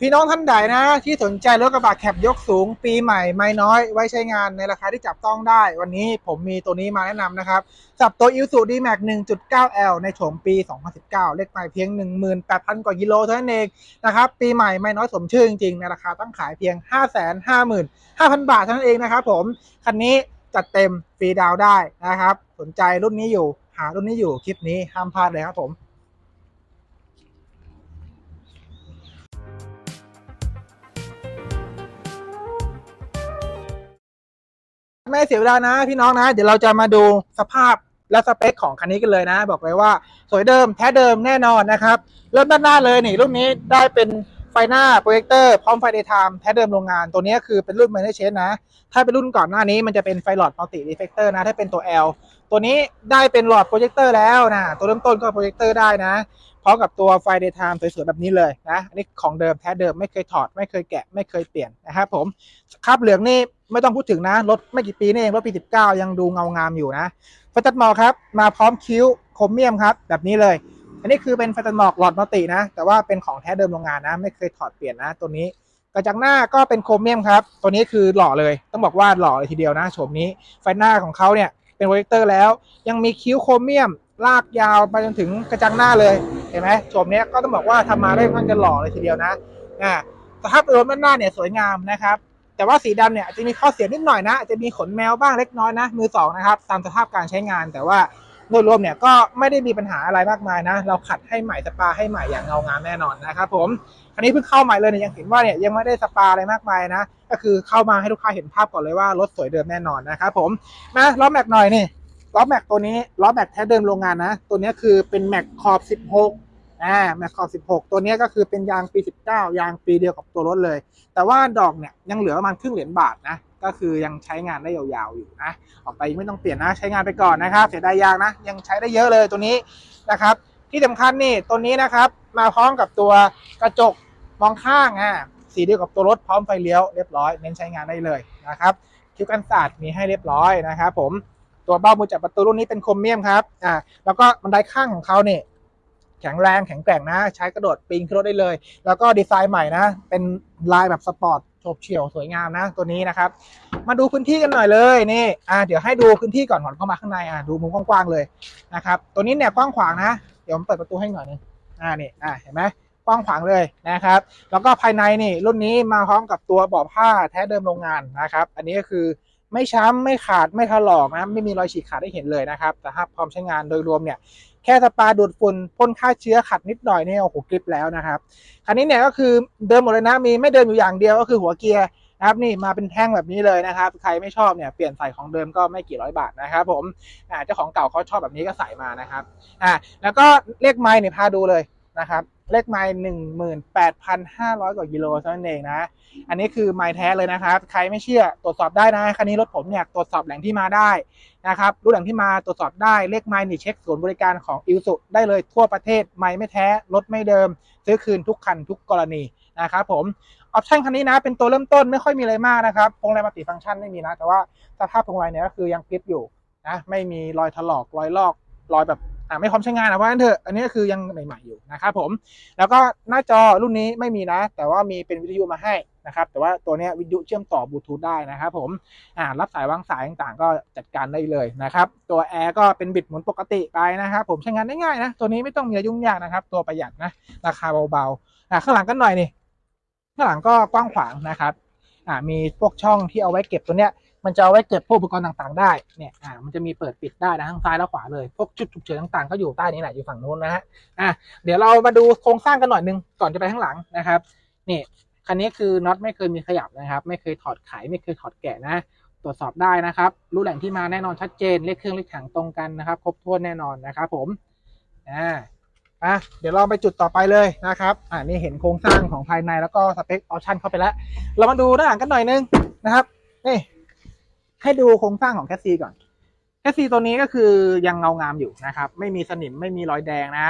พี่น้องท่านใดนะ ที่สนใจรถกระบะแคบยกสูง ปีใหม่ไม่น้อย ไว้ใช้งานในราคาที่จับต้องได้ วันนี้ผมมีตัวนี้มาแนะนำนะครับสับตัว i s u d m a x 1.9L ในโฉมปี 2019 เลขใหม่เพียง 18,000 กว่ากิโลเท่านั้นเองนะครับ ปีใหม่ไม่น้อยสมชื่อจริงๆ ในราคาตั้งขายเพียง 555,000 บาทเท่านั้นเองนะครับผม คันนี้จัดเต็มฟรีดาวได้นะครับ สนใจรุ่นนี้อยู่ หารุ่นนี้อยู่คลิปนี้ห้ามพลาดเลยครับผม ไม่เสียเวลานะ พี่น้องนะ เดี๋ยวเราจะมาดูสภาพและสเปคของคันนี้กันเลยนะ บอกเลยว่าสวยเดิมแท้เดิมแน่นอนนะครับ เริ่มด้านหน้าเลยนี่รุ่นนี้ได้เป็นไฟหน้าโปรเจคเตอร์พร้อมไฟเดย์ไทม์แท้เดิมโรงงานตัวนี้คือเป็นรุ่น m a n a g e นะ ถ้าเป็นรุ่นก่อนหน้านี้มันจะเป็นไฟหลอดมัลติดีเฟกเตอร์นะ ถ้าเป็นตัว L ตัวนี้ได้เป็นหลอดโปรเจคเตอร์แล้วนะ ตัวเริ่มต้นก็โปรเจคเตอร์ได้นะ พร้อมกับตัวไฟเดย์ไทม์สวยๆแบบนี้เลยนะอันนี้ของเดิมแท้เดิมไม่เคยถอด ไม่เคยแกะ ไม่เคยเปลี่ยนนะครับผมคาบเหลืองนี่ไม่ต้องพูดถึงนะรถไม่กี่ปีนี่เองรถปี 19 ยังดูเงางามอยู่นะไฟตัดหมอกครับ มาพร้อมคิ้วโครเมียมครับ แบบนี้เลย อันนี้คือเป็นไฟตัดหมอกหลอดมัลตินะ แต่ว่าเป็นของแท้เดิมโรงงานนะ ไม่เคยถอดเปลี่ยนนะ ตัวนี้กระจังหน้าก็เป็นโครเมียมครับ ตัวนี้คือหล่อเลย ต้องบอกว่าหล่อเลยทีเดียวนะโฉมนี้ไฟหน้าของเขาเนี่ย เป็นโปรเจคเตอร์แล้ว ยังมีคิ้วโครเมียม ลากยาวไปจนถึงกระจังหน้าเลยเห็นไหมโฉมเนี้ยก็ต้องบอกว่าทำมาได้ค่อนข้างจะหล่อเลยทีเดียวนะอ่าสภาพรถด้านหน้าเนี่ยสวยงามนะครับแต่ว่าสีดำเนี่ยจะมีข้อเสียนิดหน่อยนะอาจจะมีขนแมวบ้างเล็กน้อยนะมือสองนะครับตามสภาพการใช้งานแต่ว่า ดยรวมเนี่ยก็ไม่ได้มีปัญหาอะไรมากมายนะ เราขัดให้ใหม่สปาให้ใหม่อย่างเงางามแน่นอนนะครับผมอันนี้เพิ่งเข้าใหม่เลยเนี่ยยังเห็นว่าเนี่ยยังไม่ได้สปาอะไรมากมายนะ ก็คือเข้ามาให้ลูกค้าเห็นภาพก่อนเลยว่ารถสวยเดิมแน่นอนนะครับผมมาล้อแม็กหน่อยนี่ล้อแม็กตัวนี้ล้อแม็กแท้เดิมโรงงานนะ ตัวนี้คือเป็นแม็กขอบ 16อ่าแม็กขอบ16 ตัวนี้ก็คือเป็นยางปี 19 ยางปีเดียวกับตัวรถเลย แต่ว่าดอกเนี่ยยังเหลือประมาณครึ่งเหรียญบาทนะ ก็คือยังใช้งานได้ยาวๆอยู่นะออกไปไม่ต้องเปลี่ยนนะใช้งานไปก่อนนะครับเสียดายยางนะ ยังใช้ได้เยอะเลยตัวนี้นะครับ ที่สำคัญนี่ตัวนี้นะครับ มาพร้อมกับตัวกระจกมองข้างอะสีเดียวกับตัวรถพร้อมไฟเลี้ยวเรียบร้อยเน้นใช้งานได้เลยนะครับคิ้วกันศาสตร์มีให้เรียบร้อยนะครับผมตัวเบ้ามือจับประตูรุ่นนี้เป็นโครเมียมครับอ่าแล้วก็บันไดข้างของเขาเนี่ย แข็งแรงแข็งแกร่งนะ ใช้กระโดดปีนขึ้นรถได้เลย แล้วก็ดีไซน์ใหม่นะ เป็นลายแบบสปอร์ตโฉบเฉี่ยวสวยงามนะตัวนี้นะครับ มาดูพื้นที่กันหน่อยเลยนี่อ่าเดี๋ยวให้ดูพื้นที่ก่อนก่อนเข้ามาข้างในอ่าดูมุมกว้างๆเลยนะครับตัวนี้เนี่ยกว้างขวางนะ เดี๋ยวผมเปิดประตูให้หน่อยนึงอ่านี่อ่าเห็นไหมกว้างขวางเลยนะครับ แล้วก็ภายในนี่รุ่นนี้มาพร้อมกับตัวเบาะผ้าแท้เดิมโรงงานนะครับ อันนี้ก็คือไม่ช้ำไม่ขาดไม่ถลอกนะไม่มีรอยฉีกขาดได้เห็นเลยนะครับ แต่ถ้าพร้อมใช้งานโดยรวมเนี่ย แค่สปาดูดฝุ่นพ่นฆ่าเชื้อขัดนิดหน่อยเนี่ยโอ้โหกริบแล้วนะครับ คันนี้เนี่ยก็คือเดิมหมดเลยนะมีไม่เดิมอยู่อย่างเดียวก็คือหัวเกียร์นะครับนี่มาเป็นแท่งแบบนี้เลยนะครับ ใครไม่ชอบเนี่ยเปลี่ยนใส่ของเดิมก็ไม่กี่ร้อยบาทนะครับผมอ่าเจ้าของเก่าเขาชอบแบบนี้ก็ใส่มานะครับอ่าแล้วก็เลขไม้เนี่ยพาดูเลยนะครับ เลขไม้หนึ่งหมื่นแปดพันห้าร้อยกว่ากิโลเท่านั้นเองนะ อันนี้คือไม้แท้เลยนะครับ ใครไม่เชื่อตรวจสอบได้นะ คันนี้รถผมเนี่ยตรวจสอบแหล่งที่มาได้นะครับ รู้แหล่งที่มาตรวจสอบได้ เลขไม้นี่เช็คศูนย์บริการของอิวสุได้เลยทั่วประเทศ ไม้ไม่แท้ รถไม่เดิม ซื้อคืนทุกคันทุกกรณีนะครับผม ออปชั่นคันนี้นะ เป็นตัวเริ่มต้นไม่ค่อยมีอะไรมากนะครับ พวงมาลัยมัลติฟังก์ชันไม่มีนะ แต่ว่าสภาพพวงมาลัยเนี่ยก็คือยังกริปอยู่นะ ไม่มีรอยถลอก รอยลอก รอยแบบ อ่าไม่พร้อมใช้งานนะว่างั้นเถอะอันนี้ก็คือยังใหม่ๆอยู่นะครับผมแล้วก็หน้าจอรุ่นนี้ไม่มีนะ แต่ว่ามีเป็นวิทยุมาให้นะครับแต่ว่าตัวนี้วิทยุเชื่อมต่อบลูทูธได้นะครับผมอ่ารับสายวางสายต่างๆ ก็จัดการได้เลยนะครับตัวแอร์ก็เป็นบิดหมุนปกติไปนะครับผมใช้งานได้ง่ายนะตัวนี้ไม่ต้องมีอะไรยุ่งยากนะครับ ตัวประหยัดนะราคาเบาๆอ่าข้างหลังกันหน่อยนี่ข้างหลังก็กว้างขวางนะครับอ่ามีพวกช่องที่เอาไว้เก็บตัวเนี้ย มันจะเอาไว้เก็บพวกอุปกรณ์ต่างๆได้เนี่ยอ่ามันจะมีเปิดปิดได้นะทั้งซ้ายและขวาเลยพวกจุดฉุกเฉินต่างๆก็อยู่ใต้นี้แหละอยู่ฝั่งนู้นนะฮะอะเดี๋ยวเรามาดูโครงสร้างกันหน่อยนึงก่อนจะไปข้างหลังนะครับนี่คันนี้คือน็อตไม่เคยมีขยับนะครับ ไม่เคยถอดไขไม่เคยถอดแกะนะ ตรวจสอบได้นะครับ รู้แหล่งที่มาแน่นอนชัดเจนเลขเครื่องเลขถังตรงกันนะครับ ครบถ้วนแน่นอนนะครับผมอ่าอะเดี๋ยวเราไปจุดต่อไปเลยนะครับอ่านี่เห็นโครงสร้างของภายในแล้วก็สเปคออปชั่นเข้าไปแล้ว เรามาดูด้านหลังกันหน่อยนึงนะครับนี่ ให้ดูโครงสร้างของแคสซีก่อนแคสซีตัวนี้ก็คือยังเงางามอยู่นะครับ ไม่มีสนิมไม่มีรอยแดงนะ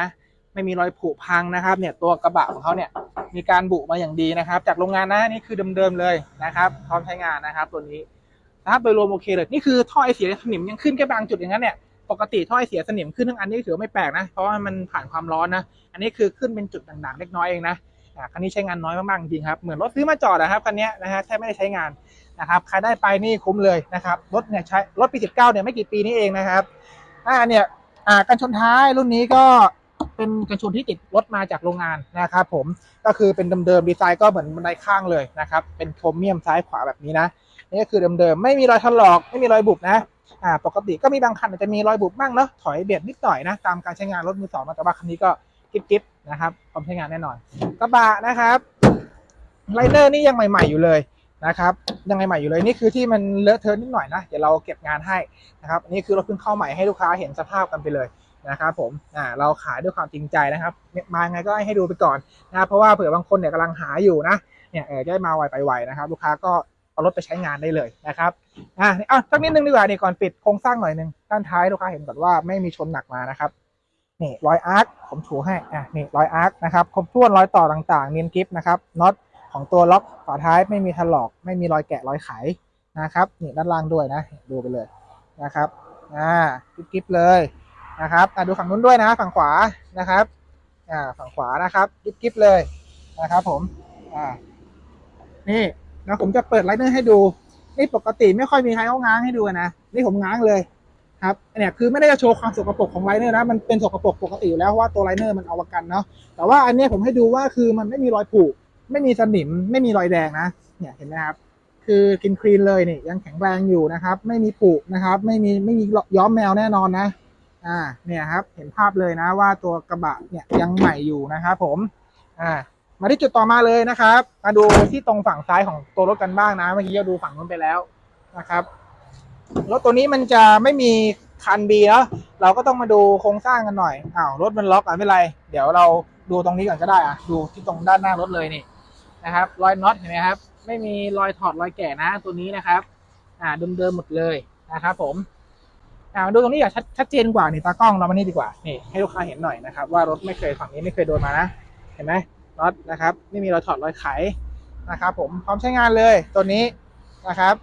ไม่มีรอยผุพังนะครับ เนี่ยตัวกระบะของเขาเนี่ยมีการบุมาอย่างดีนะครับ จากโรงงานนะนี่คือเดิมๆเลยนะครับพร้อมใช้งานนะครับ ตัวนี้นะครับโดยรวมโอเคเลยนี่คือท่อไอเสียสนิมยังขึ้นแค่บางจุดอย่างนั้นเนี่ยปกติท่อไอเสียสนิมขึ้นทั้งอันนี่ถือไม่แปลกนะเพราะว่ามันผ่านความร้อนนะ อันนี้คือขึ้นเป็นจุดด่างๆเล็กน้อยเองนะ คันนี้ใช้งานน้อยมากๆจริงครับ เหมือนรถซื้อมาจอดนะครับคันนี้นะฮะแทบไม่ได้ใช้งานนะครับใครได้ไปนี่คุ้มเลยนะครับรถเนี่ยใช้รถปี 19เนี่ยไม่กี่ปีนี้เองนะครับอ่าเนี่ยอ่ากันชนท้ายรุ่นนี้ก็เป็นกันชนที่ติดรถมาจากโรงงานนะครับผมก็คือเป็นเดิมๆดีไซน์ก็เหมือนบันไดข้างเลยนะครับเป็นโครเมียมซ้ายขวาแบบนี้นะนี่ก็คือเดิมๆไม่มีรอยถลอกไม่มีรอยบุบนะอ่าปกติก็มีบางคันอาจจะมีรอยบุบบ้างเนาะถอยเบียดนิดหน่อยนะตามการใช้งานรถมือสองแต่ว่าคันนี้ก็กิ๊บ นะครับพร้อมใช้งานแน่นอนกระบะนะครับไลเนอร์นี่ยังใหม่ ๆอยู่เลยนะครับยังไงใหม่อยู่เลยนี่คือที่มันเลอะเทอะนิดหน่อยนะเดี๋ยวเราเก็บงานให้นะครับอันนี่คือรถเพิ่งเข้าใหม่ให้ลูกค้าเห็นสภาพกันไปเลยนะครับผมอ่าเราขายด้วยความจริงใจนะครับมาไงก็ให้ดูไปก่อนนะเพราะว่าเผื่อบางคนเนี่ยกำลังหาอยู่นะเนี่ยเออได้มาไวไปไวนะครับ ลูกค้าก็เอารถไปใช้งานได้เลยนะครับอะนี่อะสักนิดนึงดีกว่านี่ก่อนปิดโครงสร้างหน่อยนึงด้านท้ายลูกค้าเห็นก่อนว่าไม่มีชนหนักมานะครับ นี่รอยอาร์คผมถูให้อะนี่รอยอาร์คนะครับครบถ้วนรอยต่อต่างๆ เนียนกริปนะครับน็อตของตัวล็อกฝาท้ายไม่มีถลอก ไม่มีรอยแกะรอยไขนะครับนี่ด้านล่างด้วยนะ ดูไปเลยนะครับอ่ากริบๆเลยนะครับอะดูฝั่งนู้นด้วยนะ ฝั่งขวานะครับอ่าฝั่งขวานะครับกริบๆเลยนะครับ ผมอ่านี่นะผมจะเปิดไลเนอร์ให้ดู นี่ปกติไม่ค่อยมีใครเขาง้างให้ดูนะ นี่ผมง้างเลย ครับเนี่ยคือไม่ได้จะโชว์ความสกปรกของไลเนอร์นะมันเป็นสกปรกปกติอยู่แล้วเพราะว่าตัวไลเนอร์มันเอาประกันเนาะแต่ว่าอันนี้ผมให้ดูว่าคือมันไม่มีรอยผุไม่มีสนิม ไม่มีรอยแดงนะเนี่ยเห็นไหมครับคือกินคลีนเลยนี่ยังแข็งแรงอยู่นะครับ ไม่มีผุนะครับ ไม่มีไม่มีย้อมแมวแน่นอนนะอ่าเนี่ยครับเห็นภาพเลยนะว่าตัวกระบะเนี่ยยังใหม่อยู่นะครับผมอ่ามาที่จุดต่อมาเลยนะครับ มาดูที่ตรงฝั่งซ้ายของตัวรถกันบ้างนะ เมื่อกี้เราดูฝั่งนู้นไปแล้วนะครับ รถตัวนี้มันจะไม่มีคันบีแล้วเราก็ต้องมาดูโครงสร้างกันหน่อยอ้าวรถมันล็อกอะไม่เป็นไร เดี๋ยวเราดูตรงนี้ก่อนก็ได้อะดูที่ตรงด้านหน้ารถเลยนี่นะครับรอยน็อตเห็นไหมครับ ไม่มีรอยถอดรอยแกะนะตัวนี้นะครับ อ่าเดิมๆหมดเลยนะครับผมอ่ามาดูตรงนี้อย่างชัดชัดเจนกว่านี่ตากล้องเรามานี่ดีกว่านี่ให้ลูกค้าเห็นหน่อยนะครับว่ารถไม่เคยฝั่งนี้ไม่เคยโดนมานะเห็นไหมน็อตนะครับ ไม่มีรอยถอดรอยไขนะครับ ผมพร้อมใช้งานเลยตัวนี้นะครับ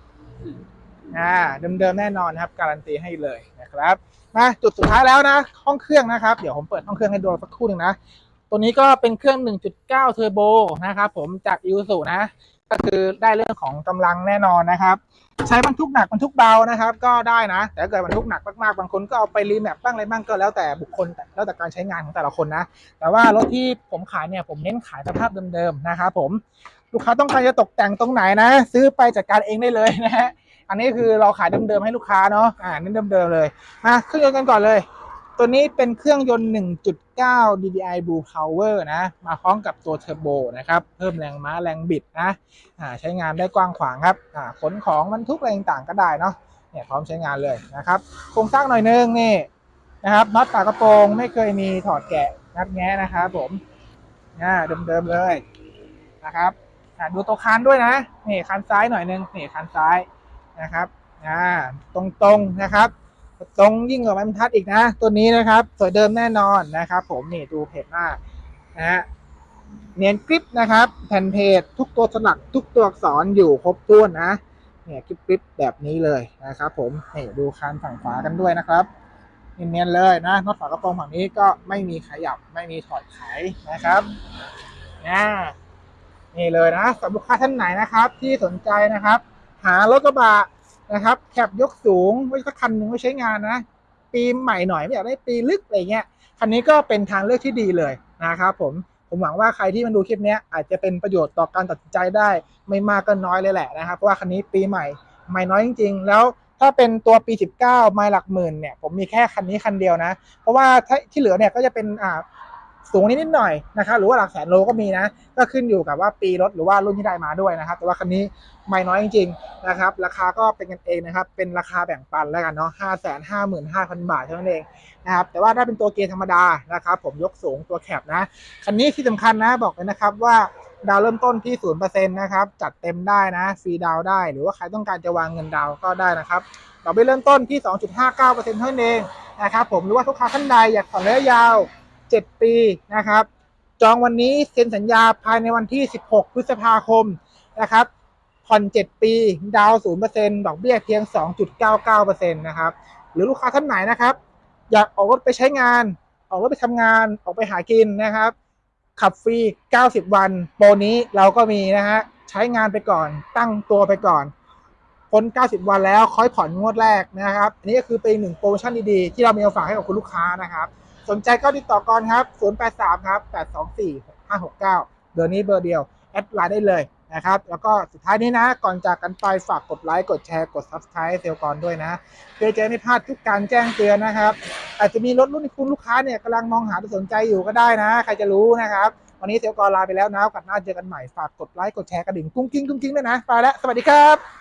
อ่าเดิมๆแน่นอนครับการันตีให้เลยนะครับมาจุดสุดท้ายแล้วนะ ห้องเครื่องนะครับ เดี๋ยวผมเปิดห้องเครื่องให้ดูสักครู่หนึ่งนะ ตัวนี้ก็เป็นเครื่อง 1.9 เทอร์โบนะครับผมจากอิ s u นะ ก็คือได้เรื่องของกำลังแน่นอนนะครับ ใช้บรรทุกหนักบรรทุกเบานะครับ ก็ได้นะ แต่ถ้าเกิดบรรทุกหนักมากๆบางคนก็เอาไปรีแมปบ้างอะไรบ้างก็แล้วแต่บุคคลแล้วแต่การใช้งานของแต่ละคนนะ แต่ว่ารถที่ผมขายเนี่ยผมเน้นขายสภาพเดิมๆนะครับผมลูกค้าต้องการจะตกแต่งตรงไหนนะ ซื้อไปจัดการเองได้เลยนะฮะ อันนี้คือเราขายเดิมๆให้ลูกค้าเนาะอ่านี่เดิมๆเลยมาเครื่องยนต์กันก่อนเลย ตัวนี้เป็นเครื่องยนต์ 1.9 DDI Blue Power นะ มาพร้อมกับตัวเทอร์โบนะครับ เพิ่มแรงม้าแรงบิดนะอ่าใช้งานได้กว้างขวางครับอ่าขนของบรรทุกอะไรต่างก็ได้เนาะเนี่ยพร้อมใช้งานเลยนะครับโครงสร้างหน่อยนึงนี่นะครับน็อตฝากระโปรงไม่เคยมีถอดแกะนัดแง้นะครับผมอ่าเดิมๆเลยนะครับอ่าดูตัวคานด้วยนะนี่คานซ้ายหน่อยนึงนี่คานซ้าย นะครับอ่าตรงๆนะครับ ตรงยิ่งกว่าบรรทัดอีกนะ ตัวนี้นะครับสวยเดิมแน่นอนนะครับ ผมนี่ดูเพจหน้านะฮะเนียนกริปนะครับ แผ่นเพจทุกตัวสลักทุกตัวอักษรอยู่ครบถ้วนนะเนี่ยกริปกริปแบบนี้เลยนะครับ ผมนี่ดูคันฝั่งขวากันด้วยนะครับเนียนๆเลยนะน็อตฝากระโปรงฝั่งนี้ก็ไม่มีขยับไม่มีถอดไขนะครับนะนี่เลยนะสำหรับลูกค้าท่านไหนนะครับ ที่สนใจนะครับ หารถกระบะนะครับแคปยกสูงไว้สักคันหนึ่งไว้ใช้งานนะ ปีใหม่หน่อยไม่อยากได้ปีลึกอะไรเงี้ยคันนี้ก็เป็นทางเลือกที่ดีเลยนะครับผมผมหวังว่าใครที่มันดูคลิปนี้อาจจะเป็นประโยชน์ต่อการตัดสินใจได้ไม่มากก็น้อยเลยแหละนะครับเพราะว่าคันนี้ปีใหม่ไม่น้อยจริง ๆ แล้วถ้าเป็นตัวปี 19 ไม่หลักหมื่นเนี่ยผมมีแค่คันนี้คันเดียวนะ เพราะว่าที่เหลือเนี่ยก็จะเป็นอ่า สูงนิดนิดหน่อยนะครับหรือว่าหลักแสนโลก็มีนะก็ขึ้นอยู่กับว่าปีรถหรือว่ารุ่นที่ได้มาด้วยนะครับ แต่ว่าคันนี้ไม่น้อยจริงๆนะครับราคาก็เป็นกันเองนะครับเป็นราคาแบ่งปันแล้วกันเนาะห้าแสนห้าหมื่นห้าพันบาทเท่านั้นเองนะครับแต่ว่าถ้าเป็นตัวเกียร์ธรรมดานะครับผมยกสูงตัวแคบนะคันนี้ที่สำคัญนะบอกเลยนะครับว่าดาวเริ่มต้นที่ศูนย์เปอร์เซ็นต์นะครับจัดเต็มได้นะฟรีดาวได้ หรือว่าใครต้องการจะวางเงินดาวก็ได้นะครับดอกเบี้ยเริ่มต้นที่ 2.59%เท่านั้นเองนะครับผมหรือว่าทุกค้าท่านใดอยากผ่อนระยะยาว 7 ปีนะครับ จองวันนี้เซ็นสัญญาภายในวันที่ 16 พฤษภาคมนะครับ ผ่อน 7 ปี ดาวน์0%ดอกเบี้ยเพียง 2.99%นะครับ หรือลูกค้าท่านไหนนะครับ อยากออกรถไปใช้งาน ออกรถไปทำงาน ออกไปหากินนะครับ ขับฟรี 90 วัน โปรนี้เราก็มีนะฮะ ใช้งานไปก่อน ตั้งตัวไปก่อนพ้น 90 วันแล้วค่อยผ่อนงวดแรกนะครับ อันนี้ก็คือเป็นหนึ่งโปรโมชั่นดีๆ ที่เรามีมาฝากให้กับคุณลูกค้านะครับ สนใจก็ติดต่อก่อนครับ 083 ครับ 824 569 เบอร์นี้เบอร์เดียวแอดไลน์ได้เลยนะครับ แล้วก็สุดท้ายนี้นะ ก่อนจากกันไปฝากกดไลค์ กดแชร์ กด Subscribe เซลกรด้วยนะ เพื่อจะไม่พลาดทุกการแจ้งเตือนนะครับ อาจจะมีรถรุ่นที่คุณลูกค้าเนี่ยกำลังมองหาหรือสนใจอยู่ก็ได้นะ ใครจะรู้นะครับ วันนี้เซลกรลาไปแล้วนะกาสหน้าเจอกันใหม่ ฝากกดไลค์ กดแชร์กระดิ่งกุ้งกิ้งกุ้งกิ้งด้วยนะ ไปแล้ว สวัสดีครับ